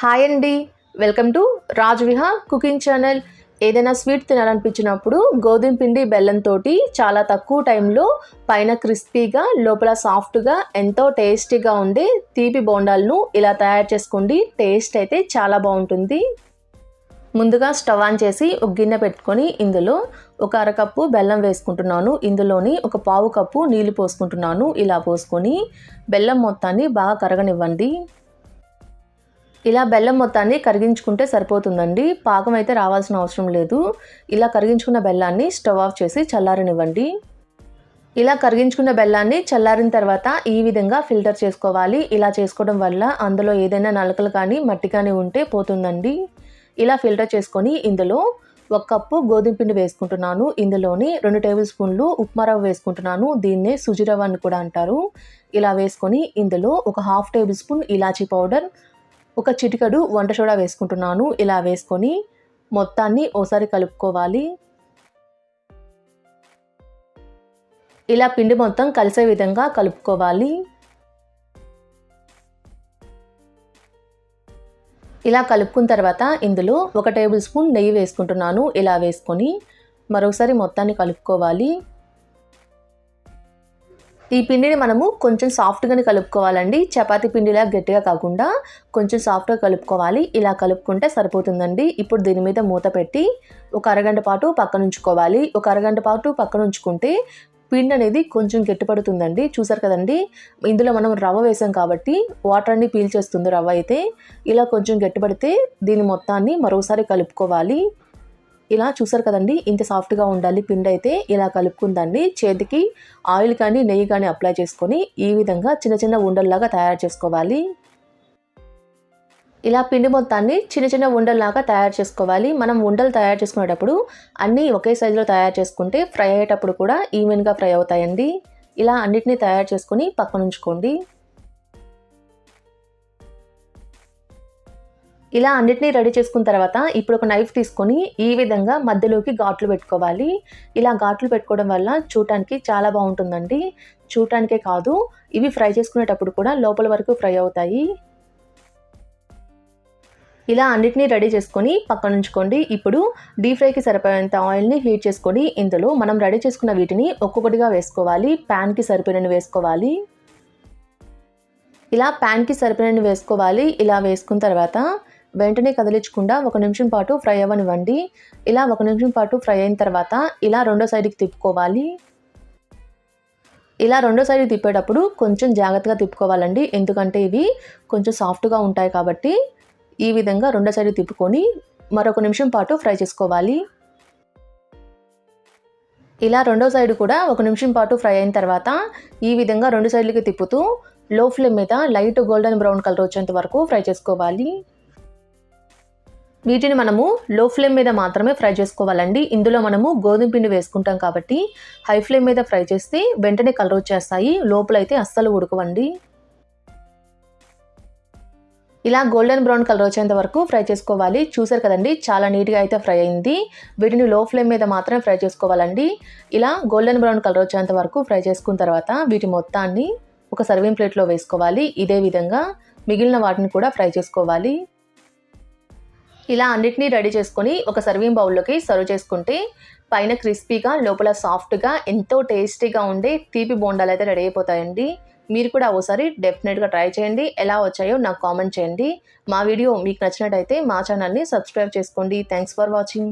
Hi అండి. Welcome to Raj Vihar cooking channel. ఏదైనా sweet తినాలనిపించినప్పుడు గోధుమ పిండి బెల్లంతో చాలా తక్కువ టైంలో పైన క్రిస్పీగా లోపల సాఫ్ట్గా ఎంతో టేస్టీగా ఉండే తీపి బోండాలను ఇలా తయారు చేసుకోండి. టేస్ట్ అయితే చాలా బాగుంటుంది. ముందుగా స్టవ్ ఆన్ చేసి ఒక గిన్నె పెట్టుకొని ఇందులో ఒక అరకప్పు బెల్లం వేసుకుంటున్నాను. ఇందులోని ఒక పావు కప్పు నీళ్ళు పోసుకుంటున్నాను. ఇలా పోసుకొని బెల్లం మొత్తాన్ని బాగా కరగనివ్వండి. ఇలా బెల్లం మొత్తాన్ని కరిగించుకుంటే సరిపోతుందండి. పాకం అయితే రావాల్సిన అవసరం లేదు. ఇలా కరిగించుకున్న బెల్లాన్ని స్టవ్ ఆఫ్ చేసి చల్లారనివ్వండి. ఇలా కరిగించుకున్న బెల్లాన్ని చల్లారిన తర్వాత ఈ విధంగా ఫిల్టర్ చేసుకోవాలి. ఇలా చేసుకోవడం వల్ల అందులో ఏదైనా నలకలు కానీ మట్టి కానీ ఉంటే పోతుందండి. ఇలా ఫిల్టర్ చేసుకొని ఇందులో ఒక కప్పు గోధుమ పిండి వేసుకుంటున్నాను. ఇందులోని రెండు టేబుల్ స్పూన్లు ఉప్మా రవ్వ వేసుకుంటున్నాను. దీన్నే సుజి రవ్వ అని కూడా అంటారు. ఇలా వేసుకొని ఇందులో ఒక హాఫ్ టేబుల్ స్పూన్ ఇలాచీ పౌడర్ ఒక చిటికడు వంట సోడా వేసుకుంటున్నాను. ఇలా వేసుకొని మొత్తాన్ని ఓసారి కలుపుకోవాలి. ఇలా పిండి మొత్తం కలిసే విధంగా కలుపుకోవాలి. ఇలా కలుపుకున్న తర్వాత ఇందులో ఒక టేబుల్ స్పూన్ నెయ్యి వేసుకుంటున్నాను. ఇలా వేసుకొని మరోసారి మొత్తాన్ని కలుపుకోవాలి. ఈ పిండిని మనము కొంచెం సాఫ్ట్గానే కలుపుకోవాలండి. చపాతీ పిండిలా గట్టిగా కాకుండా కొంచెం సాఫ్ట్గా కలుపుకోవాలి. ఇలా కలుపుకుంటే సరిపోతుందండి. ఇప్పుడు దీని మీద మూత పెట్టి ఒక అరగంట పాటు పక్కన ఉంచుకోవాలి. ఒక అరగంట పాటు పక్కన ఉంచుకుంటే పిండి అనేది కొంచెం గట్టిపడుతుందండి. చూసారు కదండి? ఇందులో మనం రవ్వ వేసాం కాబట్టి వాటర్ అన్ని పీల్చేస్తుంది రవ్వ అయితే. ఇలా కొంచెం గట్టిపడితే దీని మొత్తాన్ని మరోసారి కలుపుకోవాలి. ఇలా చూసారు కదండి ఇంత సాఫ్ట్గా ఉండాలి పిండి అయితే ఇలా కలుపుకుందండి. చేతికి ఆయిల్ కానీ నెయ్యి కానీ అప్లై చేసుకొని ఈ విధంగా చిన్న చిన్న ఉండల్లాగా తయారు చేసుకోవాలి. ఇలా పిండి మొత్తాన్ని చిన్న చిన్న ఉండల్లాగా తయారు చేసుకోవాలి. మనం ఉండలు తయారు చేసుకునేటప్పుడు అన్నీ ఒకే సైజులో తయారు చేసుకుంటే ఫ్రై అయ్యేటప్పుడు కూడా ఈవెన్గా ఫ్రై అవుతాయండి. ఇలా అన్నిటినీ తయారు చేసుకొని పక్కన ఇలా అన్నిటినీ రెడీ చేసుకున్న తర్వాత ఇప్పుడు ఒక నైఫ్ తీసుకొని ఈ విధంగా మధ్యలోకి ఘాట్లు పెట్టుకోవాలి. ఇలా ఘాట్లు పెట్టుకోవడం వల్ల చూడటానికి చాలా బాగుంటుందండి. చూడటానికే కాదు ఇవి ఫ్రై చేసుకునేటప్పుడు కూడా లోపల వరకు ఫ్రై అవుతాయి. ఇలా అన్నిటినీ రెడీ చేసుకొని పక్కన ఉంచుకోండి. ఇప్పుడు డీప్ ఫ్రైకి సరిపోయేంత ఆయిల్ని హీట్ చేసుకొని ఇందులో మనం రెడీ చేసుకున్న వీటిని ఒక్కొక్కటిగా వేసుకోవాలి. ప్యాన్కి సరిపోయినవి వేసుకోవాలి. ఇలా ప్యాన్కి సరిపోయినవి వేసుకోవాలి. ఇలా వేసుకున్న తర్వాత వెంటనే కదిలించకుండా ఒక నిమిషం పాటు ఫ్రై అవ్వనివ్వండి. ఇలా ఒక నిమిషం పాటు ఫ్రై అయిన తర్వాత ఇలా రెండో సైడ్కి తిప్పుకోవాలి. ఇలా రెండో సైడ్ తిప్పేటప్పుడు కొంచెం జాగ్రత్తగా తిప్పుకోవాలండి. ఎందుకంటే ఇవి కొంచెం సాఫ్ట్గా ఉంటాయి కాబట్టి ఈ విధంగా రెండో సైడ్ తిప్పుకొని మరొక నిమిషం పాటు ఫ్రై చేసుకోవాలి. ఇలా రెండో సైడ్ కూడా ఒక నిమిషం పాటు ఫ్రై అయిన తర్వాత ఈ విధంగా రెండు సైడ్లకి తిప్పుతూ లో ఫ్లేమ్ మీద లైట్ గోల్డెన్ బ్రౌన్ కలర్ వచ్చేంత వరకు ఫ్రై చేసుకోవాలి. వీటిని మనము లో ఫ్లేమ్ మీద మాత్రమే ఫ్రై చేసుకోవాలండి. ఇందులో మనము గోధుమ పిండి వేసుకుంటాం కాబట్టి హై ఫ్లేమ్ మీద ఫ్రై చేస్తే వెంటనే కలర్ వచ్చేస్తాయి. లోపలైతే అస్సలు ఉడకవండి. ఇలా గోల్డెన్ బ్రౌన్ కలర్ వచ్చేంత వరకు ఫ్రై చేసుకోవాలి. చూసారు కదండి చాలా నీట్గా అయితే ఫ్రై అయింది. వీటిని లో ఫ్లేమ్ మీద మాత్రమే ఫ్రై చేసుకోవాలండి. ఇలా గోల్డెన్ బ్రౌన్ కలర్ వచ్చేంత వరకు ఫ్రై చేసుకున్న తర్వాత వీటి మొత్తాన్ని ఒక సర్వింగ్ ప్లేట్లో వేసుకోవాలి. ఇదే విధంగా మిగిలిన వాటిని కూడా ఫ్రై చేసుకోవాలి. ఇలా అన్నిటినీ రెడీ చేసుకొని ఒక సర్వింగ్ బౌల్లోకి సర్వ్ చేసుకుంటే పైన క్రిస్పీగా లోపల సాఫ్ట్గా ఎంతో టేస్టీగా ఉండే తీపి బోండాలు అయితే రెడీ అయిపోతాయండి. మీరు కూడా ఒకసారి డెఫినెట్గా ట్రై చేయండి. ఎలా వచ్చాయో నాకు కామెంట్ చేయండి. మా వీడియో మీకు నచ్చినట్టయితే మా ఛానల్ని సబ్స్క్రైబ్ చేసుకోండి. Thanks for watching.